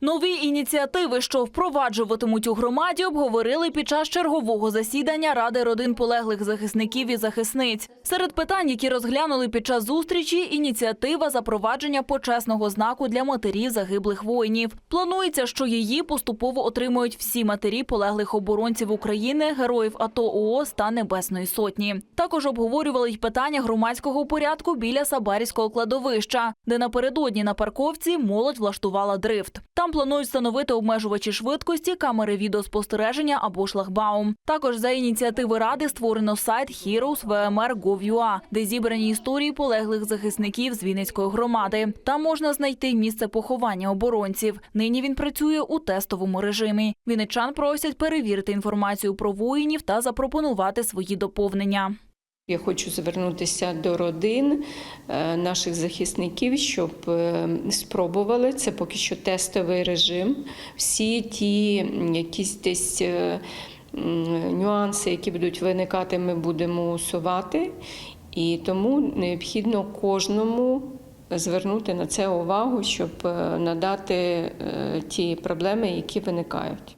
Нові ініціативи, що впроваджуватимуть у громаді, обговорили під час чергового засідання Ради родин полеглих захисників і захисниць. Серед питань, які розглянули під час зустрічі, ініціатива запровадження почесного знаку для матерів загиблих воїнів. Планується, що її поступово отримують всі матері полеглих оборонців України, героїв АТО ООС та Небесної Сотні. Також обговорювали й питання громадського порядку біля Сабарівського кладовища, де напередодні на парковці молодь влаштувала дрифт. Там планують встановити обмежувачі швидкості, камери відеоспостереження або шлагбаум. Також за ініціативи ради створено сайт heroes.vmr.gov.ua, де зібрані історії полеглих захисників з Вінницької громади. Там можна знайти місце поховання оборонців. Нині він працює у тестовому режимі. Вінничан просять перевірити інформацію про воїнів та запропонувати свої доповнення. Я хочу звернутися до родин е, наших захисників, щоб е, спробували це поки що тестовий режим. Всі ті якісь десь е, нюанси, які будуть виникати, ми будемо усувати. І тому необхідно кожному звернути на це увагу, щоб надати ті проблеми, які виникають.